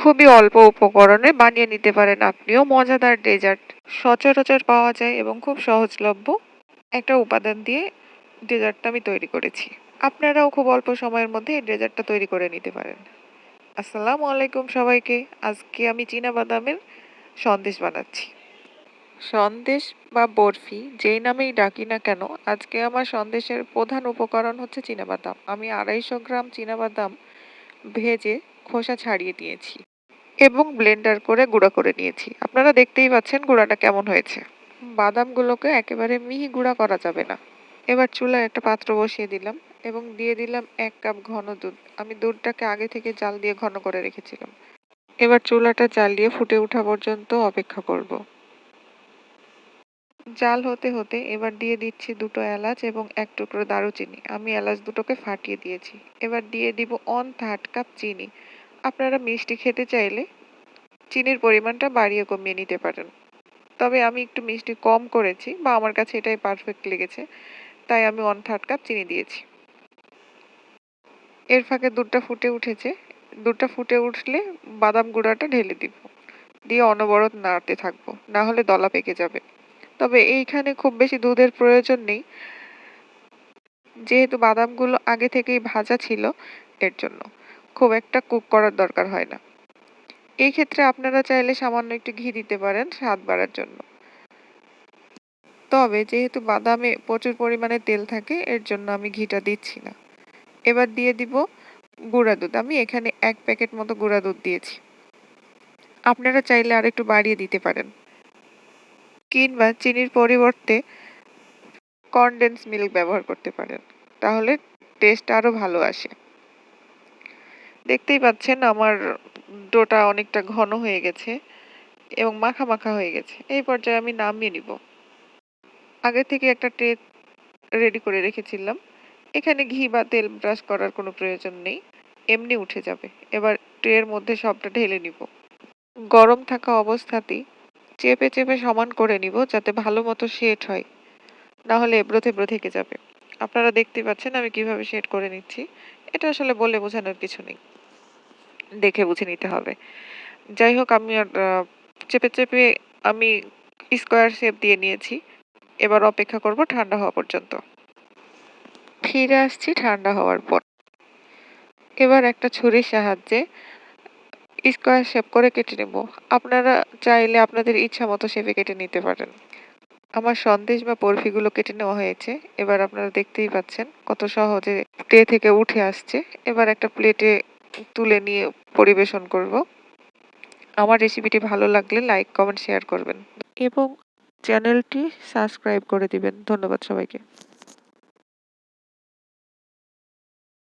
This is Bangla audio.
খুবই অল্প উপকরণে বানিয়ে নিতে পারেন আপনিও। মজাদার ডেজার্ট সচরাচর পাওয়া যায় এবং খুব সহজলভ্য। একটা উপাদান দিয়ে ডেজার্টটা আমি তৈরি করেছি। আপনারাও খুব অল্প সময়ের মধ্যে এই ডেজার্টটা তৈরি করে নিতে পারেন। আসসালামু আলাইকুম সবাইকে। আজকে আমি চীনা বাদামের সন্দেশ বানাচ্ছি। সন্দেশ বা বরফি, যেই নামেই ডাকি না কেন, আজকে আমার সন্দেশের প্রধান উপকরণ হচ্ছে চীনাবাদাম আমি আড়াইশো গ্রাম চীনাবাদাম ভেজে খোসা ছাড়িয়ে নিয়েছি এবং ব্লেন্ডার করে গুঁড়া করে নিয়েছি। আপনারা দেখতেই পাচ্ছেন গুঁড়াটা কেমন হয়েছে। বাদামগুলোকে একেবারে মিহি গুঁড়া করা যাবে না। এবার চুলায় একটা পাত্র বসিয়ে দিলাম এবং দিয়ে দিলাম এক কাপ ঘন দুধ। আমি দুধটাকে আগে থেকে জাল দিয়ে ঘন করে রেখেছিলাম। এবার চুলাটা জ্বালিয়ে ফুটে ওঠা পর্যন্ত অপেক্ষা করব। জাল হতে হতে এবার দিয়ে দিচ্ছি দুটো এলাচ এবং এক টুকরো দারুচিনি। আমি এলাচ দুটোকে ফাটিয়ে দিয়েছি। এবার দিয়ে দিব অন থার্ড কাপ চিনি। আপনারা মিষ্টি খেতে চাইলে চিনির পরিমাণটা বাড়িয়ে কমিয়ে নিতে পারেন। তবে আমি একটু মিষ্টি কম করেছি বা আমার কাছে এটাই পারফেক্ট লেগেছে, তাই আমি ওয়ান থার্ড কাপ চিনি দিয়েছি। এর ফাঁকে দুধটা ফুটে উঠেছে। দুধটা ফুটে উঠলে বাদাম গুঁড়াটা ঢেলে দিব। দিয়ে অনবরত নাড়তে থাকব, না হলে দলা পেকে যাবে। তবে এইখানে খুব বেশি দুধের প্রয়োজন নেই। যেহেতু বাদামগুলো আগে থেকেই ভাজা ছিল, এর জন্য। খুব একটা কুক করার দরকার হয় না। এই ক্ষেত্রে আপনারা চাইলে সামান্য একটু ঘি দিতে পারেন স্বাদ বাড়ার জন্য। তবে যেহেতু বাদামে প্রচুর পরিমাণে তেল থাকে, এর জন্য আমি ঘিটা দিচ্ছি না। এবার দিয়ে দিব গুঁড়া দুধ। আমি এখানে এক প্যাকেট মতো গুঁড়া দুধ দিয়েছি। আপনারা চাইলে আর একটু বাড়িয়ে দিতে পারেন। কিংবা চিনির পরিবর্তে কনডেন্স মিল্ক ব্যবহার করতে পারেন। তাহলে টেস্ট আরও ভালো আসে। দেখতেই পাচ্ছেন আমার ডোটা অনেকটা ঘন হয়ে গেছে এবং মাখা মাখা হয়ে গেছে। এই পর্যায়ে আমি নামিয়ে নিব। আগে থেকে একটা ট্রে রেডি করে রেখেছিলাম। এখানে ঘি বা তেল ব্রাশ করার কোনো প্রয়োজন নেই। এমনি উঠে যাবে। এবার ট্রের মধ্যে সবটা ঢেলে নিব। গরম থাকা অবস্থাতেই চেপে চেপে সমান করে নিব যাতে ভালো মতো শেড হয়। না হলে এবড়ো থেবড়ো থেকে যাবে। আপনারা দেখতে পাচ্ছেন আমি কীভাবে শেড করে নিচ্ছি। এটা আসলে বলে বোঝানোর কিছু নেই। দেখে বুঝে নিতে হবে। যাই হোক, আমি আর চেপে চেপে আমি স্কোয়ার শেপ দিয়ে নিয়েছি। এবার অপেক্ষা করব ঠান্ডা হওয়া পর্যন্ত। ফিরে আসছি ঠান্ডা হওয়ার পর। এবার একটা ছুরির সাহায্যে স্কোয়ার শেপ করে কেটে নেব। আপনারা চাইলে আপনাদের ইচ্ছা মতো শেপে কেটে নিতে পারেন। আমার সন্দেশ বা বরফিগুলো কেটে নেওয়া হয়েছে। এবার আপনারা দেখতেই পাচ্ছেন কত সহজে ট্রে থেকে উঠে আসছে। এবার একটা প্লেটে তুলে নিয়ে পরিবেশন করব। আমার রেসিপিটি ভালো লাগলে লাইক কমেন্ট শেয়ার করবেন। এবং চ্যানেলটি সাবস্ক্রাইব করে দিবেন। ধন্যবাদ সবাইকে।